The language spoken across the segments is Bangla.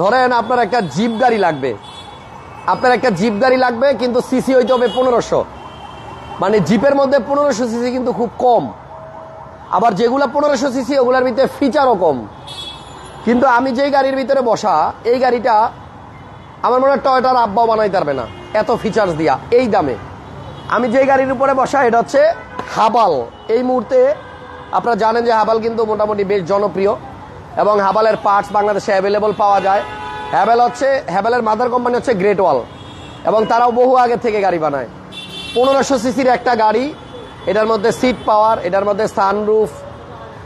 ধরেন আপনার একটা জিপ গাড়ি লাগবে। আপনার একটা জিপ গাড়ি লাগবে, কিন্তু সিসি হইতে হবে পনেরোশো। মানে জিপের মধ্যে পনেরোশো সিসি কিন্তু খুব কম। আবার যেগুলো পনেরোশো সিসি, ওগুলোর ভিতরে ফিচারও কম। কিন্তু আমি যেই গাড়ির ভিতরে বসা, এই গাড়িটা আমার মনে হয় টয়টার আব্বাও বানাইতে পারবে না, এত ফিচার্স দিয়া, এই দামে। আমি যে গাড়ির উপরে বসা, এটা হচ্ছে হাবাল। এই মুহূর্তে আপনারা জানেন যে হাবাল কিন্তু মোটামুটি বেশ জনপ্রিয়। এবং হাবালের পার্টস বাংলাদেশে অ্যাভেলেবল পাওয়া যায়। হ্যাভেল হচ্ছে হ্যাভেলের মাদার কোম্পানি হচ্ছে গ্রেট ওয়াল এবং তারাও বহু আগে থেকে গাড়ি বানায়। পনেরোশো সিসির একটা গাড়ি, এটার মধ্যে সিট পাওয়ার এটার মধ্যে সানরুফ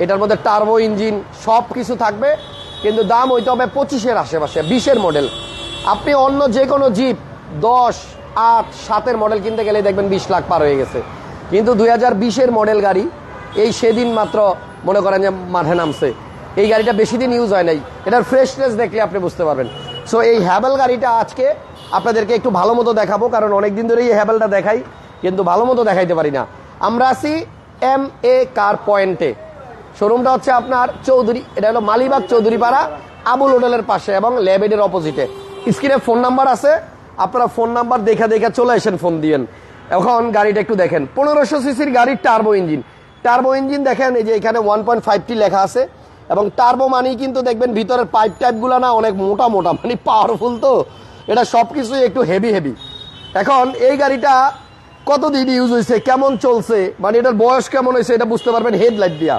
এটার মধ্যে টার্বো ইঞ্জিন সব কিছু থাকবে। কিন্তু দাম হইতে হবে পঁচিশের আশেপাশে, বিশের মডেল আপনি অন্য যে কোনো জিপ দশ, আট, সাতের মডেল কিনতে গেলে দেখবেন বিশ লাখ পার হয়ে গেছে। কিন্তু দুই হাজার বিশের মডেল গাড়ি, এই সেদিন মাত্র মনে করেন যে মাঠে নামছে। এই গাড়িটা বেশি দিন ইউজ হয় নাই। এটার ফ্রেশনেস দেখলে আপনি বুঝতে পারবেন। সো এই হ্যাভেল গাড়িটা আজকে আপনাদেরকে একটু ভালো মতো দেখাবো, কারণ অনেকদিন ধরেই এই হ্যাভেলটা দেখাই, কিন্তু ভালো মতো দেখাইতে পারি না। আমরা আছি এম এ কার পয়েন্টে শোরুমটা হচ্ছে আপনার চৌধুরী, এটা হলো মালিবাগ চৌধুরী পাড়া আবুল হোটেলের পাশে এবং ল্যাবেডের অপোজিটে স্ক্রিনে ফোন নাম্বার আছে, আপনারা ফোন নাম্বার দেখে দেখে চলে আসেন ফোন দিয়েন। এখন গাড়িটা একটু দেখেন। পনেরোশো সিসির গাড়ির টার্বো ইঞ্জিন টার্বো ইঞ্জিন দেখেন, এই যে এখানে ওয়ান পয়েন্ট ফাইভটি লেখা আছে। এবং টার্বো মানেই কিন্তু দেখবেন ভিতরের পাইপ টাইপগুলো না অনেক মোটা মোটা মানে পাওয়ারফুল তো। এটা সব কিছুই একটু হেভি হেভি এখন এই গাড়িটা কতদিন ইউজ হয়েছে, কেমন চলছে মানে এটার বয়স কেমন হয়েছে এটা বুঝতে পারবেন হেডলাইট দিয়া।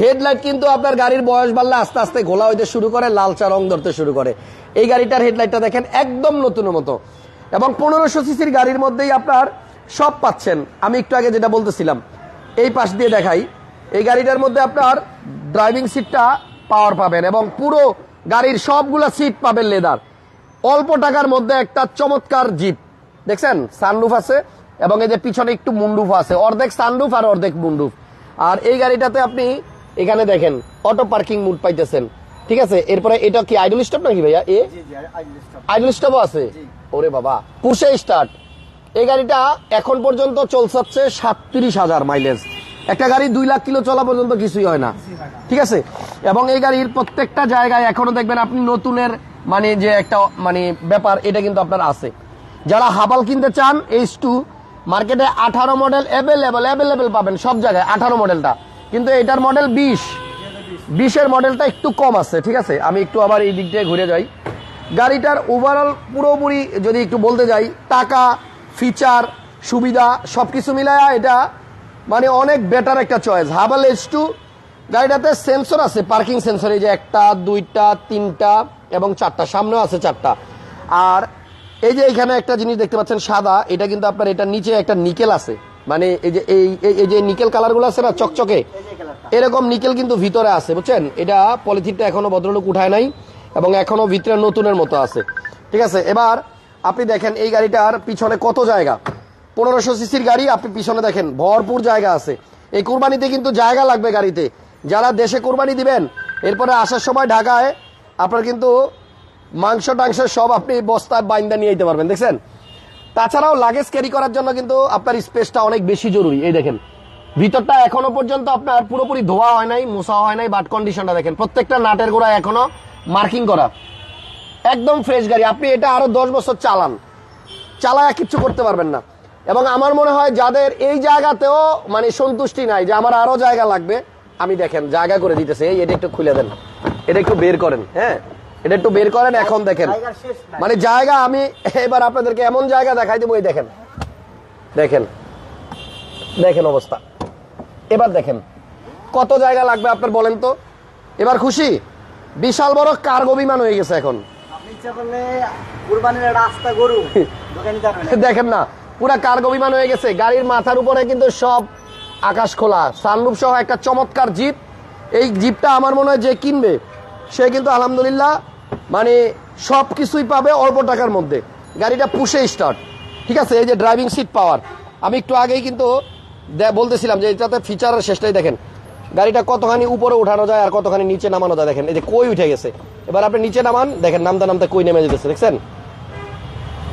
হেডলাইট কিন্তু আপনার গাড়ির বয়স বাড়লে আস্তে আস্তে ঘোলা হইতে শুরু করে, লালচা রং ধরতে শুরু করে। এই গাড়িটার হেডলাইটটা দেখেন একদম নতুনের মতো। এবং পনেরোশো সিসির গাড়ির মধ্যেই আপনার সব পাচ্ছেন। আমি একটু আগে যেটা বলতেছিলাম, এই পাশ দিয়ে দেখাই। এই গাড়িটার মধ্যে আপনার ড্রাইভিং সিটটা পাওয়ার পাবেন এবং পুরো গাড়ির সবগুলা সিট পাবেন লেদার অল্প টাকার মধ্যে একটা চমৎকার জিপ দেখছেন? সানরুফ আছে এবং এই যে পিছনে একটু মুন্ডুফ আছে। অর্ধেক সানরুফ আর অর্ধেক মুন্ডুফ আর এই গাড়িটাতে আপনি এখানে দেখেন অটো পার্কিং মুড পাইতেছেন। ঠিক আছে? এরপরে এটা কি আইডল স্টপ নাকি ভাইয়া? এ? আইডল স্টপও আছে? ওরে বাবা পুষে স্টার্ট এই গাড়িটা এখন পর্যন্ত চলছে সাতত্রিশ হাজার মাইলেজ একটা গাড়ি দুই লাখ কিলো চলা পর্যন্ত কিছুই হয় না। ঠিক আছে? এবং এই গাড়ির প্রত্যেকটা জায়গায় এখনও দেখবেন আপনি নতুনের মানে যে একটা মানে ব্যাপার, এটা কিন্তু আপনার আছে। যারা হাবাল কিনতে চান এইচ টু মার্কেটে আঠারো মডেল অ্যাভেলেবেল অ্যাভেলেবেল পাবেন সব জায়গায়, আঠারো মডেলটা কিন্তু এটার মডেল বিশ। বিশের মডেলটা একটু কম আছে, ঠিক আছে? আমি একটু আবার এই দিক দিয়ে ঘুরে যাই। গাড়িটার ওভারঅল পুরোপুরি যদি একটু বলতে যাই, টাকা ফিচার সুবিধা সব কিছু মিলায়া এটা মানে অনেক বেটার একটা চয়েস হাবাল এইচ টু গাড়িটাতে সেন্সর আছে পার্কিং সেন্সর এই যে একটা, দুইটা, তিনটা এবং চারটা, সামনেও আছে চারটা। আর এই যে এখানে একটা জিনিস দেখতে পাচ্ছেন, সাদা, এটা কিন্তু আপনার এটা নিচে একটা নিকেল আছে। মানে এই যে, এই, এই- এই যে নিকেল কালারগুলো আছে না, চকচকে, এরকম নিকেল কিন্তু ভিতরে আছে, বুঝছেন? এটা পলিথিনটা এখনও ভদ্রলোক উঠায় নাই এবং এখনও ভিতরে নতুনের মতো আছে। ঠিক আছে, এবার আপনি দেখেন এই গাড়িটার পিছনে কত জায়গা। পনেরোশো সিসির গাড়ি আপনি পিছনে দেখেন, ভরপুর জায়গা আছে। এই কোরবানিতে কিন্তু জায়গা লাগবে গাড়িতে। যারা দেশে কোরবানি দিবেন, এরপরে আসার সময় ঢাকায় আপনার কিন্তু মাংস টাংস সব আপনি বস্তায় বাইন্দা নিয়ে যেতে পারবেন, দেখছেন? তাছাড়াও লাগেজ ক্যারি করার জন্য কিন্তু আপনার স্পেসটা অনেক বেশি জরুরি। এই দেখেন, ভিতরটা এখনও পর্যন্ত আপনার পুরোপুরি ধোয়া হয় নাই, মোছা হয় নাই বাট কন্ডিশনটা দেখেন। প্রত্যেকটা নাটের গোড়া এখনও মার্কিং করা। একদম ফ্রেশ গাড়ি। আপনি এটা আরও দশ বছর চালান। চালায়া কিচ্ছু করতে পারবেন না। এবং আমার মনে হয় যাদের এই জায়গাতেও মানে সন্তুষ্টি নাই যে আমার আরও জায়গা লাগবে আমি দেখেন জায়গা করে দিতেছে। এই এটা একটু খুলে দেন। এটা একটু বের করেন হ্যাঁ? এটা একটু বের করেন এখন দেখেন। মানে জায়গা আমি এবার আপনাদেরকে এমন জায়গা দেখাই দেবো এই দেখেন। দেখেন। দেখেন অবস্থা। এবার দেখেন কত জায়গা লাগবে আপনার বলেন তো? এবার খুশি? বিশাল বড় কার্গো বিমান হয়ে গেছে এখন। দেখেন না পুরা কার্গো বিমান হয়ে গেছে। গাড়ির মাথার উপরে কিন্তু সব আকাশ খোলা। সানরুফ সহ একটা চমৎকার জিপ। এই জিপটা আমার মনে হয় যে কিনবে। সে কিন্তু আলহামদুলিল্লাহ মানে সব কিছুই পাবে অল্প টাকার মধ্যে। গাড়িটা পুষে স্টার্ট ঠিক আছে? এই যে ড্রাইভিং সিট পাওয়ার আমি একটু আগেই কিন্তু বলতেছিলাম যে এটাতে ফিচারের শেষটাই দেখেন। গাড়িটা কতখানি উপরে উঠানো যায় আর কতখানি নিচে নামানো যায় দেখেন। এই যে কই উঠে গেছে। এবার আপনি নিচে নামান। দেখেন, নামতে নামতে কই নেমে যেতেছে। দেখছেন?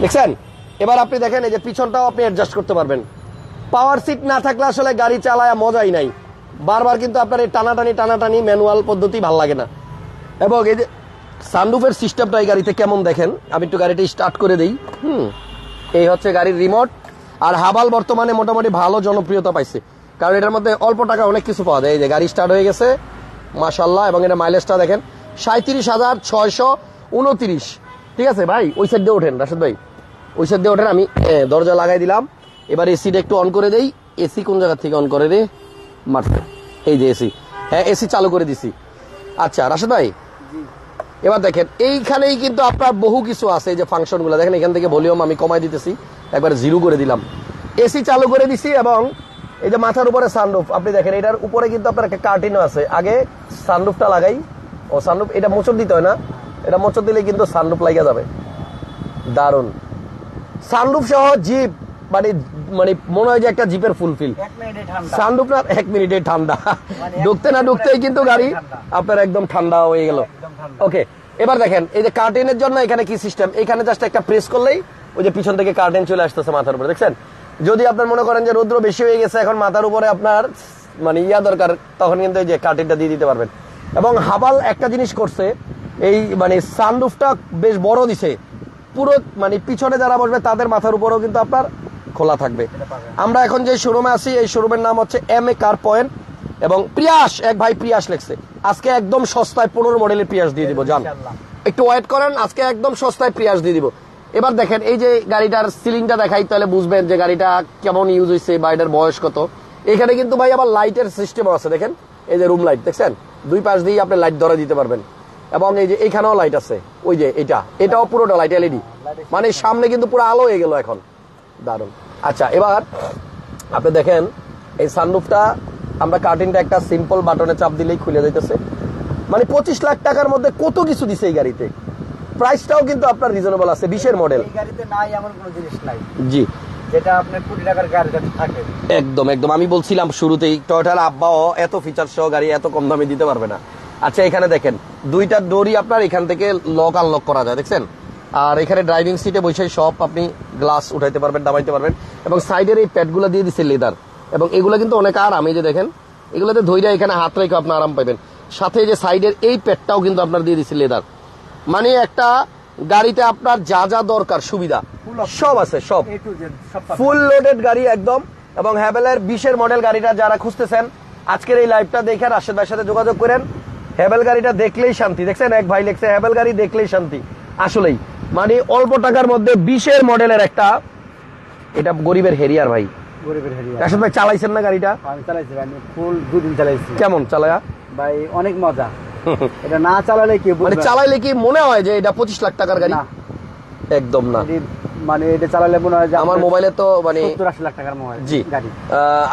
দেখছেন? এবার আপনি দেখেন এই যে পিছনটাও আপনি অ্যাডজাস্ট করতে পারবেন। পাওয়ার সিট না থাকলে আসলে গাড়ি চালায় মজাই নাই। বারবার কিন্তু আপনার এই টানাটানি টানাটানি ম্যানুয়াল পদ্ধতি ভালো লাগে না। এবং এই যে সানরুফের সিস্টেমটা এই গাড়িতে কেমন দেখেন? আমি একটু গাড়িটা স্টার্ট করে দেই। হুম, এই হচ্ছে গাড়ির রিমোট আর হাবাল বর্তমানে মোটামুটি ভালো জনপ্রিয়তা পাইছে। কারণ এটার মধ্যে অল্প টাকা অনেক কিছু পাওয়া যায়। এই যে গাড়ি স্টার্ট হয়ে গেছে মাশাল্লাহ এবং এটা মাইলেজটা দেখেন সাঁত্রিশ হাজার ছয়শো উনত্রিশ। ঠিক আছে ভাই? ওই সাইড দিয়ে ওঠেন, রাশেদ ভাই। ওই সাইড দিয়ে ওঠেন আমি দরজা লাগাই দিলাম। এবার এসিটা একটু অন করে দেই। এসি কোন জায়গা থেকে অন করে রে? মারতে এই যে এসি হ্যাঁ এসি চালু করে দিছি। আচ্ছা রাশেদ ভাই? এবার দেখেন এইখানেই কিন্তু আপনার বহু কিছু আছে যে ফাংশনগুলো দেখেন এখান থেকে ভলিউম আমি কমাই দিতেছি। একবার জিরো করে দিলাম। এসি চালু করে দিছি এবং এই যে মাথার উপরে সানরুফ আপনি দেখেন এটার উপরে কিন্তু আপনার একটা কার্টিনও আছে। আগে সানরুফটা লাগাই। ও সানরুফ এটা মোচর দিতে হয় না। এটা মোচর দিলে কিন্তু সানরুফ লাগিয়ে যাবে। দারুণ সানরুফ সহ জিপ মানে মানে মনে হয় যে একটা জিপের ফুলফিল মিনিটে ঠান্ডা। এক মিনিটে ঠান্ডা। মানে ঢুকতে না ঢুকতেই কিন্তু গাড়ি আপনার একদম ঠান্ডা হয়ে গেল। ওকে এবার দেখেন এই যে কার্টেনের জন্য এখানে কি সিস্টেম এখানে জাস্ট একটা প্রেস করলেই ওই যে পিছন থেকে কার্টেন চলে আসতেছে মাথার উপরে দেখছেন? যদি আপনার মনে করেন যে রৌদ্র বেশি হয়ে গেছে এখন মাথার উপরে আপনার মানে ইয়া দরকার তখন কিন্তু এই যে কার্টেনটা দিয়ে দিতে পারবেন। এবং হাবাল একটা জিনিস করছে এই মানে সানরুফটা বেশ বড় দিছে। পুরো মানে পিছনে যারা বসবে তাদের মাথার উপরেও কিন্তু আপনার খোলা থাকবে। আমরা এখন যে শোরুমে আছি এই শোরুমের নাম হচ্ছে এম এ কার পয়েন্ট এবং প্রিয়াস এক ভাই প্রিয়াস লেখছে। আজকে একদম সস্তায় পনেরো মডেলের প্রিয়াস দিয়ে দিব জান। একটু ওয়েট করেন আজকে একদম সস্তায় প্রিয়াস দিয়ে দিব। এবার দেখেন এই যে গাড়িটার সিলিংটা দেখাই তাহলে বুঝবেন যে গাড়িটা কেমন ইউজ হয়েছে বা এটার বয়স কত। এখানে কিন্তু ভাই আবার লাইটের সিস্টেম আছে দেখেন। এই যে রুম লাইট দেখছেন? দুই পাশ দিয়ে আপনি লাইট ধরা দিতে পারবেন। এবং এই যে এখানেও লাইট আছে। ওই যে এটা। এটাও পুরোটা লাইট এলইডি মানে সামনে কিন্তু পুরো আলো হয়ে গেল এখন। দারুণ আচ্ছা এবার আপনি দেখেন এই সানরুফটা আমরা কার্টিনটা একটা সিম্পল বাটনে চাপ দিলেই খুলে যাইতেছে। মানে পঁচিশ লাখ টাকার মধ্যে কত কিছু দিছে এই গাড়িতে? প্রাইসটাও কিন্তু আপনার রিজনেবল আছে বিশের মডেল গাড়িতে নাই এমন কোনো জিনিস নাই। জি। যেটা আপনার কোটি টাকার গাড়িতে থাকে। একদম একদম। আমি বলছিলাম শুরুতেই টয়টার আব্বাও এত ফিচার সহ গাড়ি এত কম দামে দিতে পারবে না। আচ্ছা এখানে দেখেন দুইটা ডোরই আপনার এখান থেকে লক আনলক করা যায় দেখছেন? আর এখানে ড্রাইভিং সিটে বসে সব আপনি গ্লাস উঠাইতে পারবেন দাবাইতে পারবেন এবং সাইডের এই প্যাডগুলো দিয়ে দিচ্ছে লেদার। এবং এগুলো কিন্তু অনেক আরাম এই যে দেখেন এগুলোতে ধৈর্য এখানে হাত রেখে আপনি আরাম পাবেন। সাথে যে সাইডের এই প্যাডটাও কিন্তু আপনার দিয়ে দিচ্ছে লেদার। মানে একটা গাড়িতে আপনার যা যা দরকার সুবিধা সব আছে সব। ফুল লোডেড গাড়ি একদম এবং হ্যাভেলের বিশের মডেল গাড়িটা যারা খুঁজতেছেন আজকের এই লাইভটা দেখে রাশেদ ভাইয়ের সাথে যোগাযোগ করেন। হ্যাভেল গাড়িটা দেখলেই শান্তি। দেখছেন? এক ভাই লেখছে হ্যাভেল গাড়ি দেখলেই শান্তি। আসলেই। মানে অল্প টাকার মধ্যে বিশের মডেলের একটা এটা গরিবের হেরিয়ার ভাই। গরিবের হেরিয়া রাশেদ ভাই চালাইছেন না গাড়িটা? আমি চালাইছি আমি ফুল দুদিন চালাইছি। কেমন চালায়া? ভাই অনেক মজা। এটা না চালালে কি মানে চালাইলে কি মনে হয় যে এটা পঁচিশ লাখ টাকার গাড়ি? একদম না। মানে এটা চালালে মনে হয় যে আমার মোবাইলে তো মানে লাখ টাকার মোবাইল জি। গাড়ি।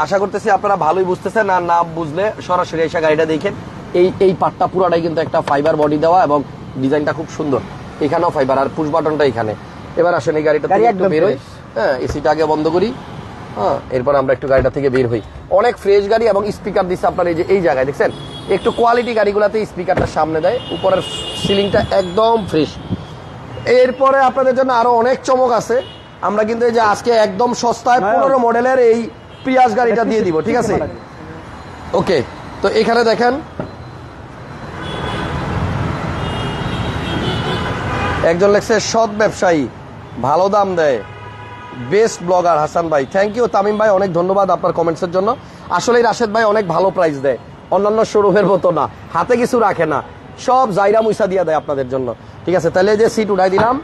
আশা করতেছি আপনারা ভালোই বুঝতেছেন আর না বুঝলে সরাসরি এসে গাড়িটা দেখেন। এই এই পাটটা পুরাটাই কিন্তু একটা ফাইবার বডি দেওয়া এবং ডিজাইনটা খুব সুন্দর। এখানেও ফাইবার আর পুশ বাটনটা এখানে। এবার আসেন এই গাড়িটা থেকে একটু বের হই। হ্যাঁ এসিটা আগে বন্ধ করি। হ্যাঁ এরপর আমরা একটু গাড়িটা থেকে বের হই। অনেক ফ্রেশ গাড়ি এবং স্পিকার দিচ্ছে আপনার এই যে এই জায়গায় দেখছেন? একটু কোয়ালিটি গাড়িগুলোতে স্পিকারটা সামনে দেয়। উপরের সিলিংটা একদম ফ্রেশ এরপরে আপনাদের জন্য আরও অনেক চমক আছে। আমরা কিন্তু এই যে আজকে একদম সস্তায় হ্যাঁ। পনেরো মডেলের এই পিয়াজ গাড়িটা দিয়ে দিব ঠিক আছে? ওকে তো এখানে দেখেন একজন লেখছে, সৎ ব্যবসায়ী, ভালো দাম দেয়। বেস্ট ব্লগার হাসান ভাই। থ্যাংক ইউ তামিম ভাই, অনেক ধন্যবাদ আপনার কমেন্টসের জন্য। আসলেই রাশেদ ভাই অনেক ভালো প্রাইস দেয়। অন্যান্য শোরুমের মতো না। হাতে কিছু রাখে না। সব জাইরা মুইসা দিয়ে দেয় আপনাদের জন্য। ঠিক আছে, তাহলে যে সিট উঠাই দিলাম,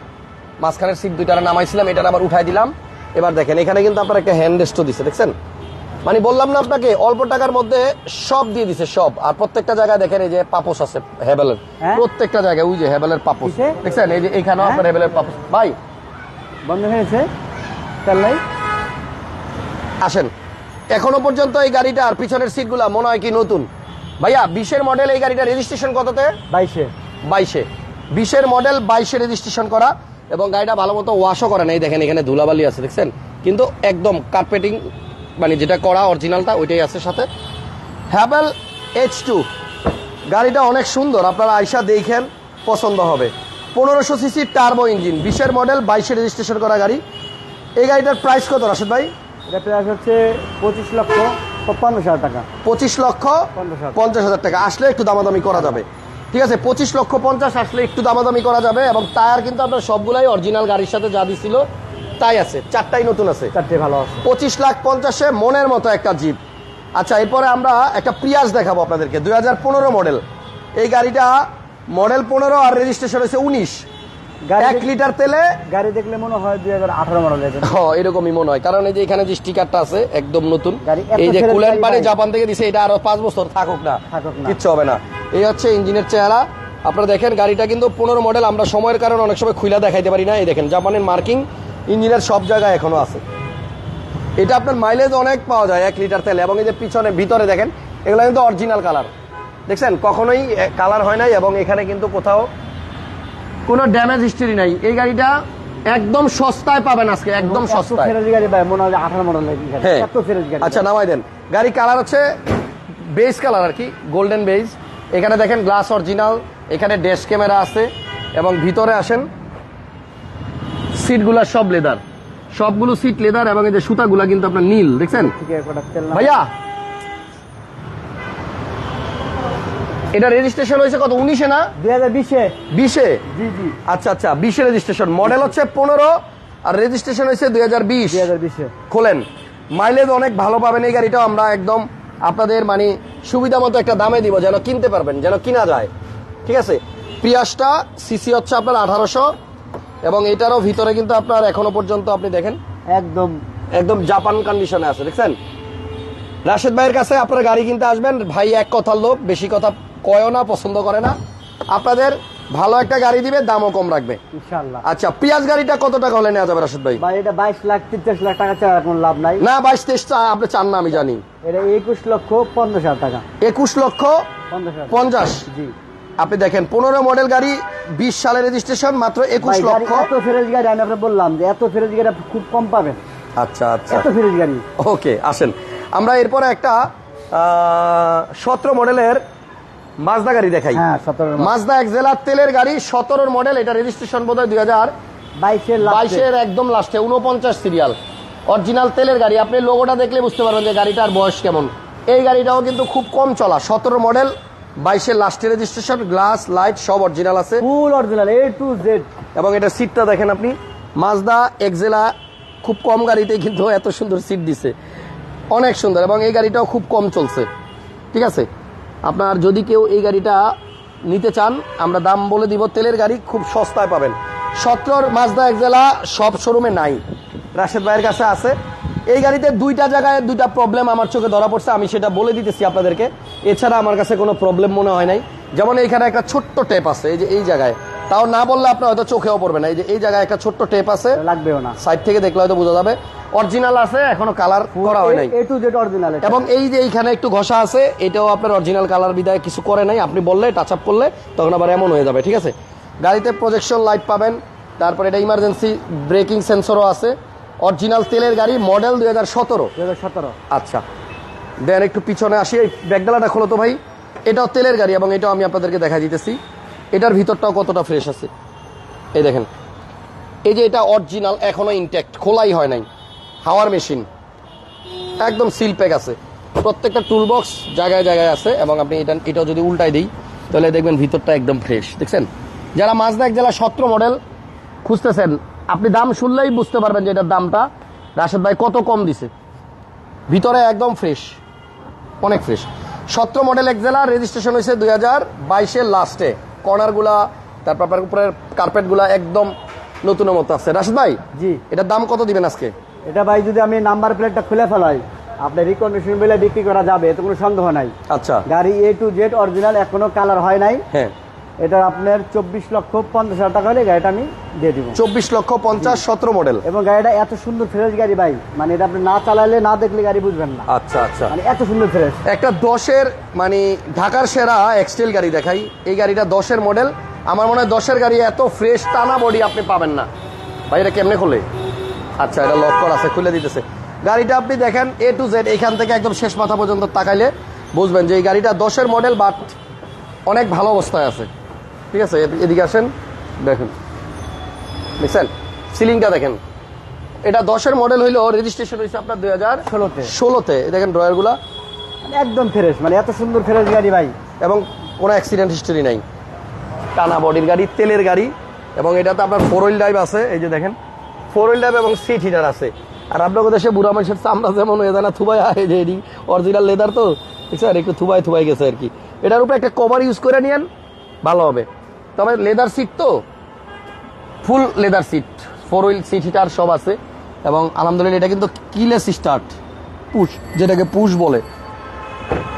মাঝখানের সিট দুইটা নামাইছিলাম এটা আবার উঠাই দিলাম। এবার দেখেন, এখানে কিন্তু আপনার একটা হ্যান্ড রেস্টও দিছে, দেখছেন? মানে বললাম না আপনাকে অল্প টাকার মধ্যে সব দিয়ে দিছে সব। আর প্রত্যেকটা জায়গায় দেখেন এই যে পাপোস আছে হেবেলের। হ্যাঁ? প্রত্যেকটা জায়গায় ওই যে হেবেলের পাপোস দেখছেন? এই যে এখানেও হ্যাঁ? আপনার হেবেলের পাপোস ভাই! বন্ধ হয়েছে আসেন। এখনও পর্যন্ত এই গাড়িটা আর পিছনের সিটগুলা মনে হয় কি নতুন? ভাইয়া বিশের মডেল এই গাড়িটা রেজিস্ট্রেশন কততে? বাইশে। বাইশে। বিশের মডেল বাইশে রেজিস্ট্রেশন করা এবং গাড়িটা ভালো মতো ওয়াশও করে নাই। দেখেন এখানে ধুলাবালি আছে দেখছেন? কিন্তু একদম কার্পেটিং মানে যেটা করা অরিজিনালটা ওইটাই আছে সাথে। হ্যাভেল এইচ টু গাড়িটা অনেক সুন্দর আপনারা আইসা দেখেন পছন্দ হবে। পনেরোশো সিসি টার্বো ইঞ্জিন বিশের মডেল বাইশে রেজিস্ট্রেশন করা গাড়ি। এই গাড়িটার প্রাইস কত রাশেদ ভাই? এটা প্রাইস হচ্ছে পঁচিশ লক্ষ ছাপ্পান্ন হাজার টাকা। পঁচিশ লক্ষ পঞ্চাশ হাজার। পঞ্চাশ হাজার টাকা। আসলে একটু দামাদামি করা যাবে। ঠিক আছে পঁচিশ লক্ষ পঞ্চাশ আসলে একটু দামাদামি করা যাবে এবং টায়ার কিন্তু আপনার সবগুলাই অরিজিনাল গাড়ির সাথে যা দিছিল। তাই আছে চারটাই নতুন আছে। চারটে ভালো আছে। পঁচিশ লাখ পঞ্চাশে মনের মতো একটা জিপ আচ্ছা এরপরে আমরা একটা প্রিয়াস দেখাবো আপনাদেরকে দুই হাজার পনেরো মডেল এই গাড়িটা মডেল পনেরো আর রেজিস্ট্রেশন হয়েছে উনিশ। এক লিটার তেলে গাড়ি দেখলে মনে হয় দুই হাজার আঠারো মডেল হ এরকমই মনে হয়। কারণ এই যে এখানে যে স্টিকারটা আছে একদম নতুন। এই যে কুলেন পানি জাপান থেকে দিছে এটা আরও পাঁচ বছর থাকুক না। থাকুক না। কিচ্ছু হবে না। এই হচ্ছে ইঞ্জিনের চেহারা। আপনারা দেখেন গাড়িটা কিন্তু পনেরো মডেল আমরা সময়ের কারণে অনেক সময় খুলে দেখাইতে পারি না। এই দেখেন জাপানের মার্কিং ইঞ্জিনের সব জায়গায় এখনও আছে। এটা আপনার মাইলেজ অনেক পাওয়া যায় এক লিটার তেলে এবং এই যে পিছনে ভিতরে দেখেন এগুলো কিন্তু অরিজিনাল কালার দেখছেন? কখনোই কালার হয় নাই এবং এখানে কিন্তু কোথাও কোনো ড্যামেজ হিস্টরি নাই। এই গাড়িটা একদম সস্তায় পাবেন আজকে একদম সস্তায়। গাড়ি ভাই মনে হয় আঠারো মডেল হ্যাঁ। এত ফ্রেশ গাড়ি আচ্ছা নামাই দেন। গাড়ি কালার হচ্ছে বেস কালার আর কি গোল্ডেন বেজ এখানে দেখেন গ্লাস অরিজিনাল এখানে ড্যাশ ক্যামেরা আছে এবং ভিতরে আসেন সিটগুলা সব লেদার। সবগুলো সিট লেদার এবং এই যে সুতাগুলা কিন্তু আপনার নীল দেখছেন? ভাইয়া! এটা রেজিস্ট্রেশন হয়েছে কত উনিশে না? দুই হাজার বিশে। বিশে? জি জি। আচ্ছা আচ্ছা বিশে রেজিস্ট্রেশন মডেল হচ্ছে পনেরো আর রেজিস্ট্রেশন হয়েছে দুই হাজার বিশ। দুই হাজার বিশে। খোলেন। মাইলেজ অনেক ভালো পাবেন এই গাড়িটাও আমরা একদম আপনাদের মানে সুবিধা মতো একটা দামে দিব যেন কিনতে পারবেন যেন কিনা যায়। ঠিক আছে? প্রিয়াসটা সিসি হচ্ছে আপনার আঠারোশো এবং এটারও ভিতরে কিন্তু আপনার এখনও পর্যন্ত আপনি দেখেন একদম। একদম জাপান কন্ডিশনে আছে দেখছেন? রাশেদ ভাইয়ের কাছে আপনারা গাড়ি কিনতে আসবেন ভাই এক কথার লোক বেশি কথা কয়ও না পছন্দ করে না। আপনাদের ভালো একটা গাড়ি দিবে দামও কম রাখবে। আচ্ছা পিয়াজ গাড়িটা কত টাকা হলে নেওয়া যাবে রাশেদ ভাই? ভাই এটা বাইশ লাখ তিরিশ লাখ টাকা ছাড়া কোনো লাভ নাই। না বাইশ তেইশ আপনি চান না আমি জানি। এটা একুশ লক্ষ পঞ্চাশ হাজার টাকা। একুশ লক্ষ পঞ্চাশ পঞ্চাশ? জি। আপনি দেখেন পনেরো মডেল গাড়ি বিশ সালের রেজিস্ট্রেশন মাত্র একুশ লক্ষ। এত ফ্রেশ গাড়ি আমি আপনাকে বললাম যে এত ফ্রেশ গাড়ি খুব কম পাবেন। আচ্ছা আচ্ছা। এত ফ্রেশ গাড়ি। ওকে আসেন। আমরা এরপরে একটা সতেরো মডেলের মাজদা গাড়ি দেখাই। হ্যাঁ মাজদা এক জেলার তেলের গাড়ি সতেরোর মডেল এটা রেজিস্ট্রেশন বোধ হয় দুই হাজার বাইশের একদম লাস্টে উনপঞ্চাশ সিরিয়াল অরিজিনাল তেলের গাড়ি আপনি লোগোটা দেখলে বুঝতে পারবেন যে গাড়িটার বয়স কেমন। এই গাড়িটাও কিন্তু খুব কম চলা সতেরো মডেল বাইশের লাস্টে রেজিস্ট্রেশন গ্লাস লাইট সব অরিজিনাল আছে। Full original A to Z এবং এটা সিটটা দেখেন আপনি। মাজদা এক্সেলা খুব কম গাড়িতে কিন্তু এত সুন্দর সিট দিছে। অনেক সুন্দর এবং এই গাড়িটাও খুব কম চলছে। ঠিক আছে? আপনার যদি কেউ এই গাড়িটা নিতে চান আমরা দাম বলে দিব তেলের গাড়ি খুব সস্তায় পাবেন। সত্তর মাজদা এক্সেলা সব শোরুমে নাই। রাশেদ ভাইয়ের কাছে আছে। এই গাড়িতে দুইটা জায়গায় দুইটা প্রবলেম আমার চোখে ধরা পড়ছে আমি সেটা বলে দিতেছি আপনাদেরকে। এছাড়া আমার কাছে কোনো প্রবলেম মনে হয় নাই। যেমন এইখানে একটা ছোট্ট টেপ আছে এই যে এই জায়গায়। তাও না বললে আপনার হয়তো চোখেও পড়বে না। এই যে এই জায়গায় একটা ছোট্ট টেপ আছে। লাগবেও না। সাইড থেকে দেখলে হয়তো বোঝা যাবে। অরিজিনাল আছে এখনও কালার করা হয় নাই। এ টু জেড অরিজিনাল এবং এই যে এইখানে একটু ঘষা আছে এটাও আপনার অরিজিনাল কালার বিদায় কিছু করে নাই। আপনি বললে টাচ আপ করলে তখন আবার এমন হয়ে যাবে ঠিক আছে? গাড়িতে প্রজেকশন লাইট পাবেন তারপরে এটা ইমার্জেন্সি ব্রেকিং সেন্সরও আছে। অরিজিনাল তেলের গাড়ি মডেল দুই হাজার সতেরো। আচ্ছা। দেন একটু পিছনে আসি এই ব্যাগডালাটা খোলো তো ভাই। এটাও তেলের গাড়ি এবং এটাও আমি আপনাদেরকে দেখা দিতেছি। এটার ভিতরটাও কতটা ফ্রেশ আছে? এই দেখেন। এই যে এটা অরিজিনাল এখনও ইনট্যাক্ট খোলাই হয় নাই। হাওয়ার মেশিন একদম সিল প্যাক আছে। প্রত্যেকটা টুল বক্স জায়গায় জায়গায় আছে এবং আপনি এটা এটাও যদি উল্টাই দিই তাহলে দেখবেন ভিতরটা একদম ফ্রেশ দেখছেন? যারা মাজদা এক জেলা সত্র মডেল খুঁজতেছেন আপনি দাম শুনলেই বুঝতে পারবেন যে এটার দামটা। রাশেদ ভাই কত কম দিছে? ভিতরে একদম ফ্রেশ অনেক ফ্রেশ সতেরো মডেল এক জেলা রেজিস্ট্রেশন হয়েছে দুই হাজার বাইশের লাস্টে কর্নারগুলা তারপর আপনার উপরের কার্পেটগুলা একদম নতুনের মতো আছে। রাশেদ ভাই জি। এটার দাম কত দিবেন আজকে? এটা ভাই যদি আমি নাম্বার প্লেটটা খুলে ফেলাই আপনার রিকন্ডিশন বিলে বিক্রি করা যাবে এতে কোনো সন্দেহ নাই। আচ্ছা। গাড়ি এ টু জেড অরিজিনাল এখনও কালার হয় নাই। হ্যাঁ। এটা আপনার চব্বিশ লক্ষ পঞ্চাশ হাজার টাকা হলে গাড়িটা আমি দিয়ে দিব। চব্বিশ লক্ষ পঞ্চাশ সতেরো মডেল এবং গাড়িটা এত সুন্দর ফ্রেশ গাড়ি ভাই মানে এটা আপনি না চালালে না দেখলে গাড়ি বুঝবেন না। আচ্ছা আচ্ছা। মানে এত সুন্দর ফ্রেশ একটা দশের মানে ঢাকার সেরা এক্সটেল গাড়ি দেখাই। এই গাড়িটা দশের মডেল আমার মনে হয় দশের গাড়ি এত ফ্রেশ টানা বডি আপনি পাবেন না। ভাই এটা কেমনে খোলে আচ্ছা এটা লক করা আছে খুলে দিতেছে। গাড়িটা আপনি দেখেন এ টু জেড এখান থেকে একদম শেষ মাথা পর্যন্ত তাকাইলে বুঝবেন যে এই গাড়িটা দশের মডেল বাট অনেক ভালো অবস্থায় আছে। ঠিক আছে এদিকে আসেন। দেখেন। দেখছেন? সিলিংটা দেখেন। এটা দশের মডেল হইল রেজিস্ট্রেশন হয়েছে আপনার দুই হাজার ষোলোতে। ষোলোতে। দেখেন ড্রয়ারগুলা মানে একদম ফ্রেশ মানে এত সুন্দর ফ্রেশ গাড়ি ভাই। এবং কোনো অ্যাক্সিডেন্ট হিস্টোরি নাই। টানা বডির গাড়ি তেলের গাড়ি এবং এটাতে আপনার ফোর হুইল ড্রাইভ আছে এই যে দেখেন। ফোর হুইল ড্রাইভ এবং সিট হিটার আছে। আর আপনার দেশে বুড়া মানুষের চামড়া যেমন হয়ে যায় না থুবাই এই যে এডি অরিজিনাল লেদার তো। ঠিক আছে একটু থুবাই থুবাই গেছে আর কি। এটার উপরে একটা কভার ইউজ করে নিয়েন ভালো হবে। তবে লেদার সিট তো? Full leather seat four wheel seat heater সব আছে। এবং আলহামদুলিল্লাহ এটা কিন্তু কিলেস স্টার্ট পুশ যেটাকে পুশ বলে।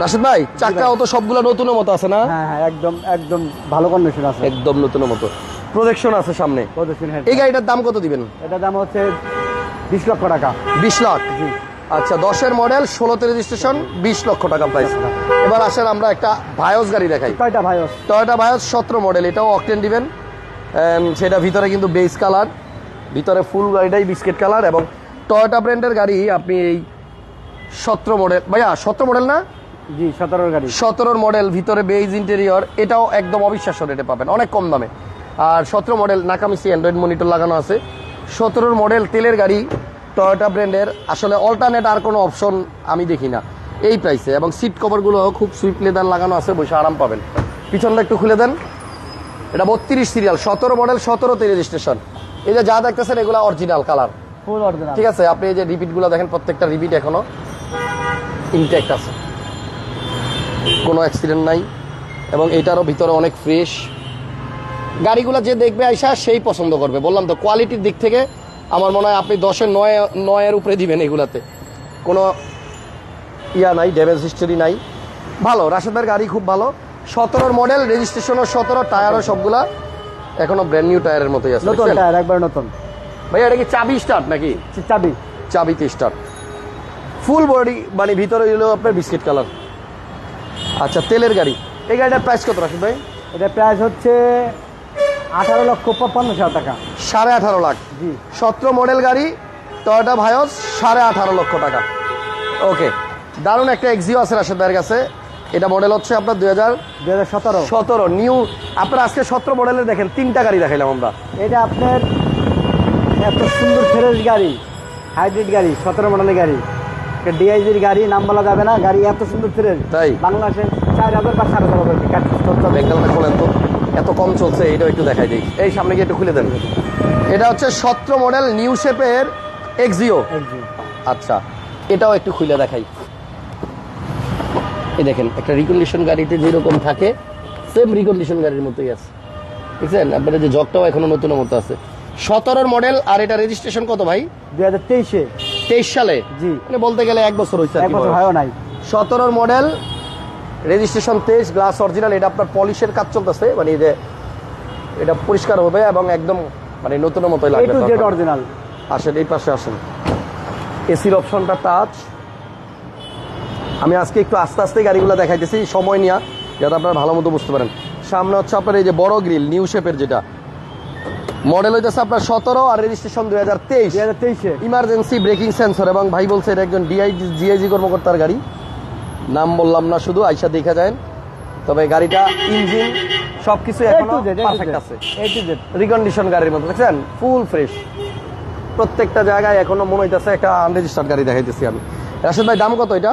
রাশেদ ভাই চাকাও তো সবগুলো নতুনের মতো আছে না? হ্যাঁ হ্যাঁ একদম একদম ভালো কন্ডিশন আছে। একদম নতুনের মতো। প্রজেকশন আছে সামনে। প্রদর্শন হেড এই গাড়িটার দাম কত দিবেন? এটার দাম হচ্ছে বিশ লক্ষ টাকা। বিশ লাখ। আচ্ছা দশের মডেল ষোলোতে রেজিস্ট্রেশন বিশ লক্ষ টাকা প্রাইস এবার আসেন আমরা একটা ভায়োস গাড়ি দেখাই। টয়োটা ভায়োস সতেরো মডেল এটাও অকটেন দিবেন। সেটা ভিতরে কিন্তু বেস কালার ভিতরে ফুল গাড়িটাই বিস্কিট কালার এবং টয়োটা ব্র্যান্ডের গাড়ি আপনি এই সতেরো মডেল ভাইয়া সতেরো মডেল না? জি সতেরোর গাড়ি। সতেরোর মডেল ভিতরে বেজ ইন্টেরিয়র এটাও একদম অবিশ্বাস্য রেটে পাবেন অনেক কম দামে। আর সতেরো মডেল নাকামিসি অ্যান্ড্রয়েড মনিটর লাগানো আছে। সতেরোর মডেল তেলের গাড়ি টয়োটা ব্র্যান্ডের আসলে অল্টারনেট আর কোনো অপশন আমি দেখি না। এই প্রাইসে এবং সিট কভারগুলো খুব সুইট লেদার লাগানো আছে বসে আরাম পাবেন। পিছনটা একটু খুলে দেন। এটা বত্রিশ সিরিয়াল সতেরো মডেল সতেরোতে রেজিস্ট্রেশন এই যে যা দেখতেছেন এগুলো অরিজিনাল কালার ফুল অরিজিনাল ঠিক আছে আপনি এই যে রিপিটগুলো দেখেন প্রত্যেকটা রিপিট এখনও ইনটেক্ট আছে। কোনো অ্যাক্সিডেন্ট নাই। এবং এটারও ভিতরে অনেক ফ্রেশ গাড়িগুলো যে দেখবে আইসা সেই পছন্দ করবে। বললাম তো কোয়ালিটির দিক থেকে আমার মনে হয় আপনি দশের নয় নয়ের উপরে দিবেন এগুলাতে। কোনো ইয়া নাই ড্যামেজ হিস্টোরি নাই। ভালো রাশেদের গাড়ি খুব ভালো। সতেরোর মডেল রেজিস্ট্রেশনও সতেরো টায়ারও সবগুলা এখনও ব্র্যান্ড নিউ টায়ারের মতোই আছে নতুন? টায়ার একবার নতুন। ভাইয়া এটা কি চাবি স্টার্ট নাকি? চাবি। চাবিতে স্টার্ট ফুল বডি মানে ভিতরে হলো আপনার বিস্কিট কালার আচ্ছা তেলের গাড়ি। এই গাড়িটার প্রাইস কত রাখেন ভাই? এটা প্রাইস হচ্ছে আঠারো লক্ষ পঞ্চাশ হাজার টাকা। সাড়ে আঠারো লাখ। জি। সতেরো মডেল গাড়ি টয়োটা ভায়োস সাড়ে আঠারো লক্ষ টাকা। ওকে দারুণ একটা এক্সিও আছে রাশেদ ভাইয়ের কাছে। এটা মডেল হচ্ছে আপনার দুই হাজার দুই হাজার সতেরো। সতেরো নিউ আপনার আজকে সতেরো মডেলের দেখেন তিনটা গাড়ি দেখাইলাম আমরা। এটা আপনার এত সুন্দর ফ্রেশ গাড়ি হাইব্রিড গাড়ি সতেরো মডেলের গাড়ি। ডিআইজির গাড়ি নাম বলা যাবে না গাড়ি এত সুন্দর ফ্রেশ তাই? বাংলাদেশে চার হাজার বা সাড়ে চার হাজার গাড়ি খোলেন তো। এত কম চলছে এটাও একটু দেখাই দিই। এই সামনে গিয়ে একটু খুলে দেন। এটা হচ্ছে সতেরো মডেল নিউ শেপের এক্সিও আচ্ছা এটাও একটু খুলে দেখাই। এই দেখেন একটা রিকন্ডিশন গাড়িতে যেরকম থাকে সেম রিকন্ডিশন গাড়ির মতোই আছে। বুঝছেন আপনার যে জগটাও এখনও নতুনের মতো আছে। সতেরোর মডেল আর এটা রেজিস্ট্রেশন কত ভাই? দুই হাজার তেইশে। তেইশ সালে? জি। মানে বলতে গেলে এক বছর হয়েছে সতেরোর মডেল রেজিস্ট্রেশন তেইশ গ্লাস অরিজিনাল এটা আপনার পলিশের কাজ চলতেছে মানে এই যে এটা পরিষ্কার হবে এবং একদম মানে নতুনের মতোই লাগবে। অরিজিনাল। আসেন এই পাশে আসেন। এসির অপশনটা টাচ আমি আজকে একটু আস্তে আস্তে গাড়িগুলো দেখাইতেছি সময় নিয়ে যাতে আপনারা ভালো মতো বুঝতে পারেন। সামনে হচ্ছে আপনার এই যে বড় গ্রিল নিউ শেপের যেটা। মডেল হইতেছে আপনার সতেরো আর রেজিস্ট্রেশন দুই হাজার তেইশ। দুই হাজার তেইশে। ইমার্জেন্সি ব্রেকিং সেন্সর এবং ভাই বলছে এটা একজন ডিআইজি জিআইজি কর্মকর্তার গাড়ি। নাম বললাম না শুধু আইসা দেখা যায় তবে গাড়িটা ইঞ্জিন সবকিছু এখনও পারফেক্ট আছে। রিকন্ডিশন গাড়ির মতো দেখছেন? ফুল ফ্রেশ প্রত্যেকটা জায়গায় এখনও মনে হইতেছে একটা আনরেজিস্টার্ড গাড়ি দেখাইতেছি আমি। রাশেদ ভাই দাম কত এটা?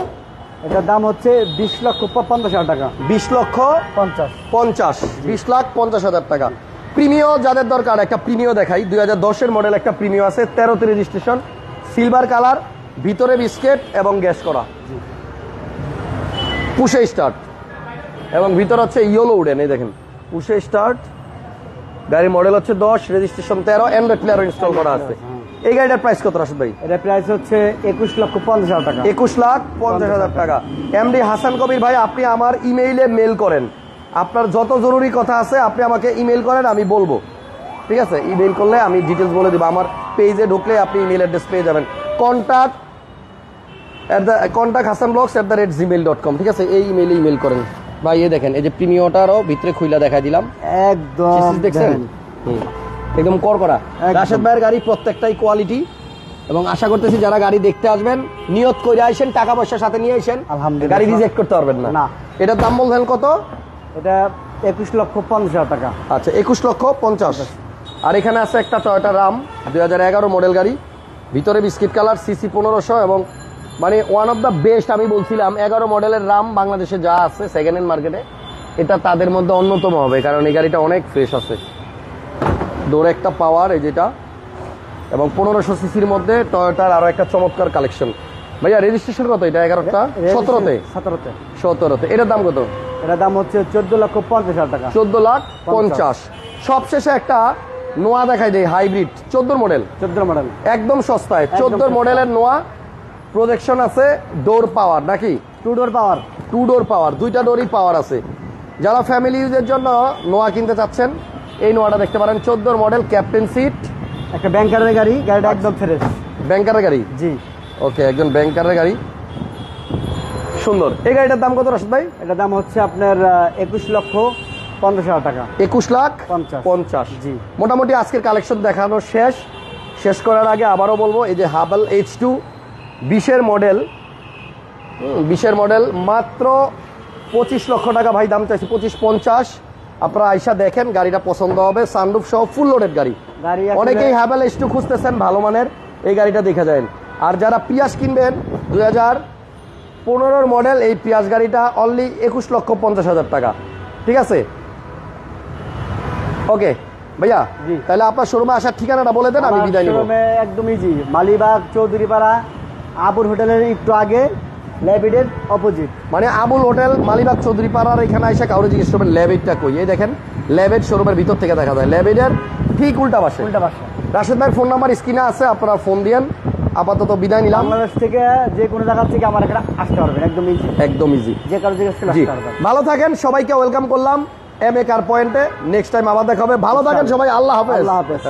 এটার দাম হচ্ছে বিশ লক্ষ পঞ্চাশ হাজার টাকা। বিশ লক্ষ পঞ্চাশ। পঞ্চাশ। বিশ লাখ পঞ্চাশ হাজার টাকা। প্রিমিও যাদের দরকার একটা প্রিমিও দেখাই। দুই হাজার দশের মডেল একটা প্রিমিও আছে তেরোতে রেজিস্ট্রেশন সিলভার কালার ভিতরে বিস্কেট এবং গ্যাস করা। পুষে স্টার্ট এবং ভিতর হচ্ছে ইয়েলো উডেন এই দেখেন। পুষে স্টার্ট গাড়ির মডেল হচ্ছে দশ রেজিস্ট্রেশন তেরো অ্যান্ড্রয়েড প্লেয়ার ইনস্টল করা আছে। এই গাড়িটার প্রাইস কত রাশেদ ভাই? এটার প্রাইস হচ্ছে একুশ লক্ষ পঞ্চাশ হাজার টাকা। একুশ লাখ পঞ্চাশ হাজার টাকা। এমডি হাসান কবির ভাই আপনি আমার ইমেইলে মেল করেন। আপনার যত জরুরি কথা আছে আপনি আমাকে ইমেল করেন আমি বলব। ঠিক আছে? ইমেল করলে আমি ডিটেলস বলে দেবো। আমার পেজে ঢুকলে আপনি ইমেল অ্যাড্রেস পেয়ে যাবেন। Contact at the contact Hasan blogs at the rate Gmail dot com ঠিক আছে? এই ইমেইলে ইমেল করেন। ভাই এই দেখেন এই যে প্রিমিয়টারও ভিতরে খুইলা দেখাই দিলাম। একদম দেখছেন? একদম কর করা। রাশেদ ভাইয়ের গাড়ি প্রত্যেকটাই কোয়ালিটি এবং আশা করতেছি যারা গাড়ি দেখতে আসবেন নিয়ত করে আসেন টাকা পয়সার সাথে নিয়ে আসেন আলহামদুলিল্লাহ। গাড়ি রিজেক্ট করতে পারবেন না। না। এটার দাম বলছেন কত? এটা একুশ লক্ষ পঞ্চাশ টাকা। আচ্ছা একুশ লক্ষ পঞ্চাশ। আর এখানে আছে একটা টয়োটা রাম দুই হাজার এগারো মডেল গাড়ি। ভিতরে বিস্কিট কালার সিসি পনেরোশো এবং মানে ওয়ান অফ দ্য বেস্ট আমি বলছিলাম এগারো মডেলের রাম বাংলাদেশে যা আছে সেকেন্ড হ্যান্ড মার্কেটে এটা তাদের মধ্যে অন্যতম হবে কারণ এই গাড়িটা অনেক ফ্রেশ আছে। ডোর একটা পাওয়ার এই যেটা এবং পনেরোশো সিসির মধ্যে টয়োটার আরও একটা চমৎকার কালেকশন ভাইয়া রেজিস্ট্রেশন কত এটা এগারোটা? সতেরোতে? সতেরোতে। সতেরোতে। এটার দাম কত? এটার দাম হচ্ছে চোদ্দ লক্ষ পঞ্চাশ হাজার টাকা। চোদ্দ লাখ পঞ্চাশ। সবশেষে একটা নোয়া দেখাই দেয় হাইব্রিড চোদ্দোর মডেল চোদ্দ মডেল একদম সস্তায়। চোদ্দোর মডেলের নোয়া প্রজেকশন আছে ডোর পাওয়ার নাকি? Two door power two door power দুইটা ডোরই পাওয়ার আছে। যারা ফ্যামিলি ইউজের জন্য নোয়া কিনতে চাচ্ছেন এই নোয়াটা দেখতে পারেন। চোদ্দোর মডেল ক্যাপ্টেন সিট একটা ব্যাংকারের গাড়ি গাড়িটা একদম ফ্রেশ ব্যাংকারের গাড়ি? জি। ওকে একজন ব্যাংকারের গাড়ি। সুন্দর। এই গাড়িটার দাম কত রাশদ ভাই? এটার দাম হচ্ছে আপনার একুশ লক্ষ পঞ্চাশ হাজার টাকা। একুশ লাখ পঞ্চাশ। পঞ্চাশ। জি। মোটামুটি আজকের কালেকশন দেখানো শেষ। শেষ করার আগে আবারও বলব এই যে হাবাল এইচ টু বিশের মডেল বিশের মডেল মাত্র পঁচিশ লক্ষ টাকা ভাই দাম চাইছি পঁচিশ পঞ্চাশ। আপনারা আইসা দেখেন গাড়িটা পছন্দ হবে সানরুফ সহ ফুল লোডেড গাড়ি। অনেকেই হ্যাভেল এইচ টু খুঁজতেছেন ভালো মানের এই গাড়িটা দেখে যায় আর যারা পিয়াস কিনবেন দুই হাজার পনেরোর মডেল এই পিয়াস গাড়িটা অনলি একুশ লক্ষ পঞ্চাশ হাজার টাকা। ঠিক আছে? ওকে ভাইয়া। তাহলে আপনার শোরুমে আসার ঠিকানাটা বলে দেন আমি বিদায় নিব। একদম ইজি মালিবাগ চৌধুরীপাড়া আবুর হোটেলের একটু আগে ল্যাবিডের অপোজিট। মানে আবুল হোটেল মালিবাগ চৌধুরী পাড়ার এখানে এসে কাউরে জিজ্ঞেস করবেন ল্যাবেটটা কই? এই দেখেন ল্যাবেট শোরুমের ভিতর থেকে দেখা যায়। ল্যাবেটের ঠিক উল্টা পাশে। উল্টা পাশে। রাশেদ ভাই ফোন নাম্বার স্ক্রিনে আছে আপনারা ফোন দিয়েন। আপাতত বিদায় নিলাম। বাংলাদেশ থেকে যে কোনো জায়গা থেকে আমার এখানে আসতে পারবেন একদম ইজি একদম ইজি যে কারও জিজ্ঞেস করলে ভালো থাকেন সবাইকে ওয়েলকাম করলাম এম এ কার পয়েন্টে নেক্সট টাইম আবার দেখা হবে। ভালো থাকেন সবাই আল্লাহ হাফেজ। আল্লাহ হাফেজ।